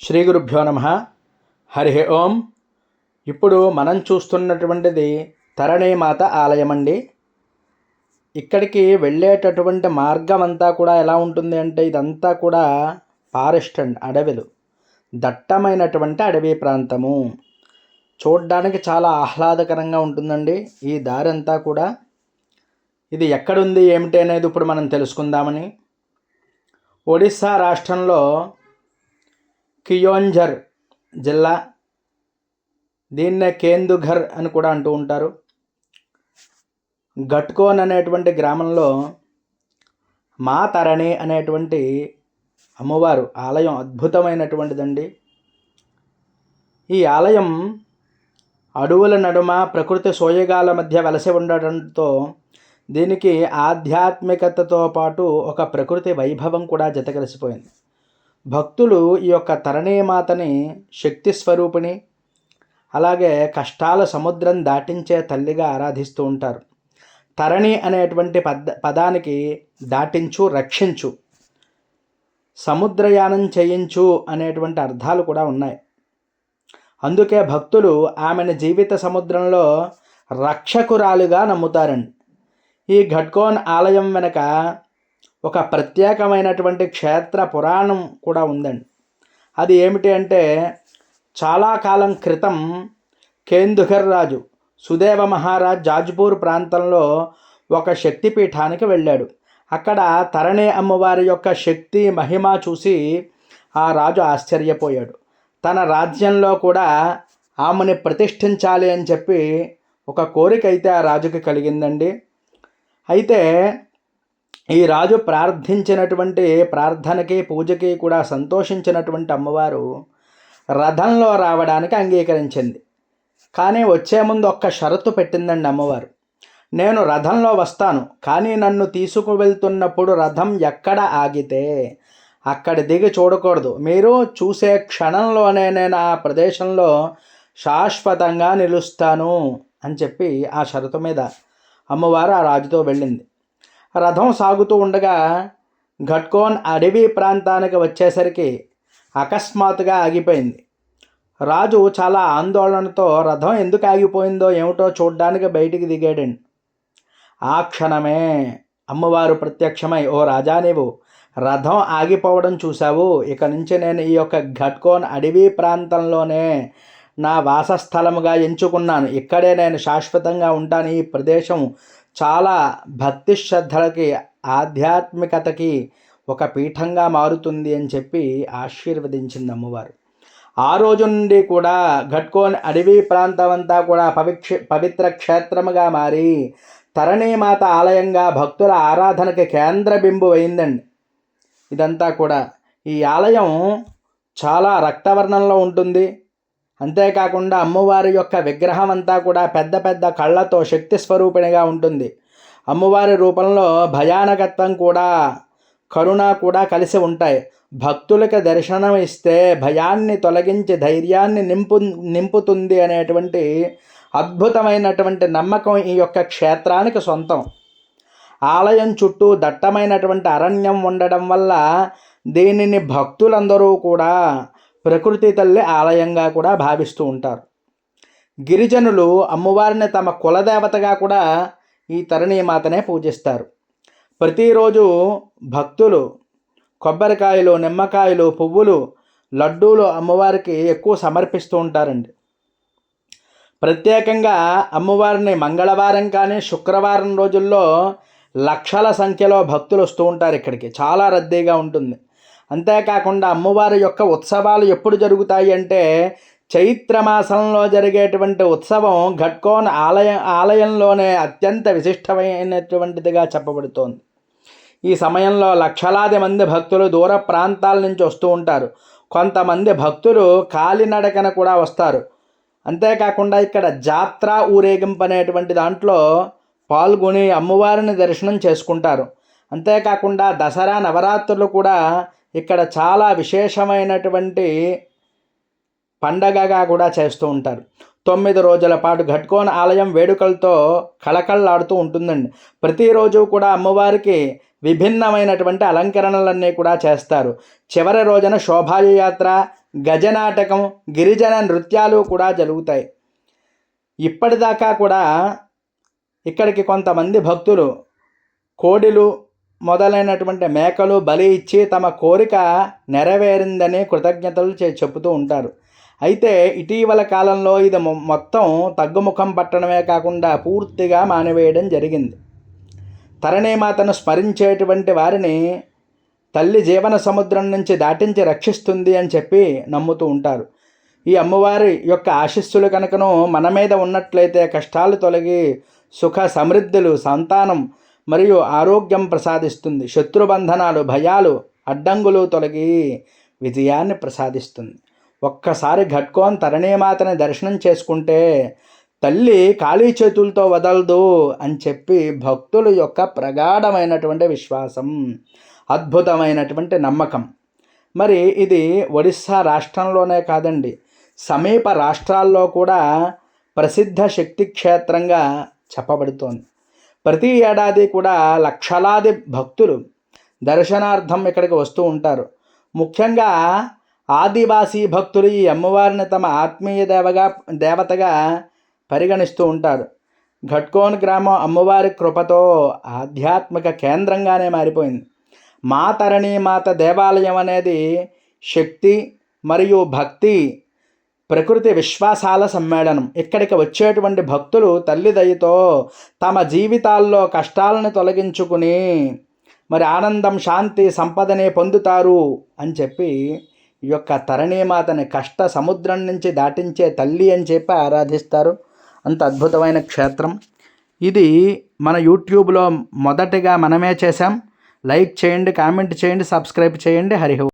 శ్రీ గురుభ్యో నమ. హరి ఓం. ఇప్పుడు మనం చూస్తున్నటువంటిది తరణీమాత ఆలయం అండి ఇక్కడికి వెళ్ళేటటువంటి మార్గం అంతా కూడా ఎలా ఉంటుంది అంటే ఇదంతా కూడా ఫారెస్ట్ అండ్ అడవులు. దట్టమైనటువంటి అడవి ప్రాంతము. చూడడానికి చాలా ఆహ్లాదకరంగా ఉంటుందండి ఈ దారి అంతా కూడా. ఇది ఎక్కడుంది ఏమిటి అనేది ఇప్పుడు మనం తెలుసుకుందామని. ఒడిస్సా రాష్ట్రంలో కియోంఝర్ జిల్లా. దీన్నే కేందుఘర్ అని కూడా అంటూ ఉంటారు. గట్కోన్ అనేటువంటి గ్రామంలో మా తరణి అనేటువంటి అమ్మవారు ఆలయం అద్భుతమైనటువంటిదండి. ఈ ఆలయం అడవుల నడుమ ప్రకృతి సోయగాల మధ్య వలస ఉండటంతో దీనికి ఆధ్యాత్మికతతో పాటు ఒక ప్రకృతి వైభవం కూడా జతకలిసిపోయింది. భక్తులు ఈ యొక్క తరణీమాతని శక్తి స్వరూపిణి అలాగే కష్టాల సముద్రం దాటించే తల్లిగా ఆరాధిస్తూ ఉంటారు. తరణి అనేటువంటి పద పదానికి దాటించు రక్షించు సముద్రయానం చేయించు అనేటువంటి అర్థాలు కూడా ఉన్నాయి. అందుకే భక్తులు ఆమెను జీవిత సముద్రంలో రక్షకురాలుగా నమ్ముతారండి ఈ ఘట్కోన్ ఆలయం వెనక ఒక ప్రత్యేకమైనటువంటి క్షేత్ర పురాణం కూడా ఉందండి. అది ఏమిటి అంటే చాలా కాలం క్రితం కేందుఘర్ రాజు సుదేవ మహారాజ్ జాజ్పూర్ ప్రాంతంలో ఒక శక్తిపీఠానికి వెళ్ళాడు. అక్కడ తరణే అమ్మవారి యొక్క శక్తి మహిమ చూసి ఆ రాజు ఆశ్చర్యపోయాడు. తన రాజ్యంలో కూడా ఆమెని ప్రతిష్ఠించాలి అని చెప్పి ఒక కోరిక అయితే ఆ రాజుకి కలిగిందండి. అయితే ఈ రాజు ప్రార్థించినటువంటి ప్రార్థనకి పూజకి కూడా సంతోషించినటువంటి అమ్మవారు రథంలో రావడానికి అంగీకరించింది. కానీ వచ్చే ముందు ఒక్క షరతు పెట్టిందండి అమ్మవారు. నేను రథంలో వస్తాను కానీ నన్ను తీసుకువెళ్తున్నప్పుడు రథం ఎక్కడ ఆగితే అక్కడ దిగి చూడకూడదు. మీరు చూసే క్షణంలోనే నేను ఆ ప్రదేశంలో శాశ్వతంగా నిలుస్తాను అని చెప్పి ఆ షరతు మీద అమ్మవారు ఆ రాజుతో వెళ్ళింది. రథం సాగుతూ ఉండగా ఘట్కోన్ అడవి ప్రాంతానికి వచ్చేసరికి అకస్మాత్తుగా ఆగిపోయింది. రాజు చాలా ఆందోళనతో రథం ఎందుకు ఆగిపోయిందో ఏమిటో చూడ్డానికి బయటికి దిగాడండి. ఆ క్షణమే అమ్మవారు ప్రత్యక్షమై ఓ రాజా నీవు రథం ఆగిపోవడం చూశావు. ఇక నుంచి నేను ఈ యొక్క ఘట్కోన్ అడవి ప్రాంతంలోనే నా వాసస్థలముగా ఎంచుకున్నాను. ఇక్కడే నేను శాశ్వతంగా ఉంటాను. ఈ ప్రదేశం చాలా భక్తి శ్రద్ధలకి ఆధ్యాత్మికతకి ఒక పీఠంగా మారుతుంది అని చెప్పి ఆశీర్వదించింది అమ్మవారు. ఆ రోజు నుండి కూడా ఘట్కోన్ అడవి ప్రాంతం అంతా కూడా పవిక్ష పవిత్ర క్షేత్రముగా మారి తరణీమాత ఆలయంగా భక్తుల ఆరాధనకి కేంద్ర బింబు అయిందండి ఇదంతా కూడా ఈ ఆలయం చాలా రక్తవర్ణంలో ఉంటుంది. అంతేకాకుండా అమ్మవారి యొక్క విగ్రహం అంతా కూడా పెద్ద పెద్ద కళ్ళతో శక్తి స్వరూపిణిగా ఉంటుంది. అమ్మవారి రూపంలో భయానకత్వం కూడా కరుణ కూడా కలిసి ఉంటాయి. భక్తులకు దర్శనం ఇస్తే భయాన్ని తొలగించి ధైర్యాన్ని నింపు నింపుతుంది అనేటువంటి అద్భుతమైనటువంటి నమ్మకం ఈ యొక్క క్షేత్రానికి సొంతం. ఆలయం చుట్టూ దట్టమైనటువంటి అరణ్యం ఉండడం వల్ల దీనిని భక్తులందరూ కూడా ప్రకృతి తల్లి ఆలయంగా కూడా భావిస్తూ ఉంటారు. గిరిజనులు అమ్మవారిని తమ కులదేవతగా కూడా ఈ తరణీమాతనే పూజిస్తారు. ప్రతిరోజు భక్తులు కొబ్బరికాయలు నిమ్మకాయలు పువ్వులు లడ్డూలు అమ్మవారికి ఎక్కువ సమర్పిస్తూ ఉంటారండి. ప్రత్యేకంగా అమ్మవారిని మంగళవారం కానీ శుక్రవారం రోజుల్లో లక్షల సంఖ్యలో భక్తులు వస్తూ ఉంటారు ఇక్కడికి. చాలా రద్దీగా ఉంటుంది. అంతేకాకుండా అమ్మవారి యొక్క ఉత్సవాలు ఎప్పుడు జరుగుతాయి అంటే చైత్రమాసంలో జరిగేటువంటి ఉత్సవం ఘట్కోన్ ఆలయ ఆలయంలోనే అత్యంత విశిష్టమైనటువంటిదిగా చెప్పబడుతోంది. ఈ సమయంలో లక్షలాది మంది భక్తులు దూర ప్రాంతాల నుంచి వస్తూ ఉంటారు. కొంతమంది భక్తులు కాలినడకన కూడా వస్తారు. అంతేకాకుండా ఇక్కడ జాత్ర ఊరేగింపు అనేటువంటి దాంట్లో పాల్గొని అమ్మవారిని దర్శనం చేసుకుంటారు. అంతేకాకుండా దసరా నవరాత్రులు కూడా ఇక్కడ చాలా విశేషమైనటువంటి పండగగా కూడా చేస్తూ ఉంటారు. తొమ్మిది రోజుల పాటు ఘట్కోన్ ఆలయం వేడుకలతో కళకళలాడుతూ ఉంటుందండి. ప్రతిరోజు కూడా అమ్మవారికి విభిన్నమైనటువంటి అలంకరణలన్నీ కూడా చేస్తారు. చివరి రోజున శోభాయాత్ర గజనాటకం గిరిజన నృత్యాలు కూడా జరుగుతాయి. ఇప్పటిదాకా కూడా ఇక్కడికి కొంతమంది భక్తులు కోడిలు మొదలైనటువంటి మేకలు బలి ఇచ్చి తమ కోరిక నెరవేరిందని కృతజ్ఞతలు చే చెబుతూ ఉంటారు. అయితే ఇటీవల కాలంలో ఇది మొ- మొత్తం తగ్గుముఖం పట్టడమే కాకుండా పూర్తిగా మానివేయడం జరిగింది. తరణీమాతను స్మరించేటువంటి వారిని తల్లి జీవన సముద్రం నుంచి దాటించి రక్షిస్తుంది అని చెప్పి నమ్ముతూ ఉంటారు. ఈ అమ్మవారి యొక్క ఆశీస్సులు కనుకను మన మీద ఉన్నట్లయితే కష్టాలు తొలగి సుఖ సమృద్ధులు సంతానం మరియు ఆరోగ్యం ప్రసాదిస్తుంది. శత్రుబంధనాలు భయాలు అడ్డంగులు తొలగి విజయాన్ని ప్రసాదిస్తుంది. ఒక్కసారి ఘట్కోన్ తరణీమాతని దర్శనం చేసుకుంటే తల్లి ఖాళీ చేతులతో వదలదు అని చెప్పి భక్తుల యొక్క ప్రగాఢమైనటువంటి విశ్వాసం అద్భుతమైనటువంటి నమ్మకం. మరి ఇది ఒడిస్సా రాష్ట్రంలోనే కాదండి. సమీప రాష్ట్రాల్లో కూడా ప్రసిద్ధ శక్తి క్షేత్రంగా చెప్పబడుతోంది. ప్రతి ఏడాది కూడా లక్షలాది భక్తులు దర్శనార్థం ఇక్కడికి వస్తూ ఉంటారు. ముఖ్యంగా ఆదివాసీ భక్తులు ఈ అమ్మవారిని తమ ఆత్మీయ దేవగా దేవతగా పరిగణిస్తూ ఉంటారు. ఘట్కోన్ గ్రామం అమ్మవారి కృపతో ఆధ్యాత్మిక కేంద్రంగానే మారిపోయింది. మా తరణి మాత దేవాలయం అనేది శక్తి మరియు భక్తి ప్రకృతి విశ్వాసాల సమ్మేళనం. ఇక్కడికి వచ్చేటువంటి భక్తులు తల్లి దయతో తమ జీవితాల్లో కష్టాలను తొలగించుకుని మరి ఆనందం శాంతి సంపదని పొందుతారు అని చెప్పి ఈ యొక్క తరణీమాతని కష్ట సముద్రం నుంచి దాటించే తల్లి అని చెప్పి ఆరాధిస్తారు. అంత అద్భుతమైన క్షేత్రం. ఇది మన యూట్యూబ్లో మొదటిగా మనమే చేసాం లైక్ చేయండి కామెంట్ చేయండి సబ్స్క్రైబ్ చేయండి. హరిహో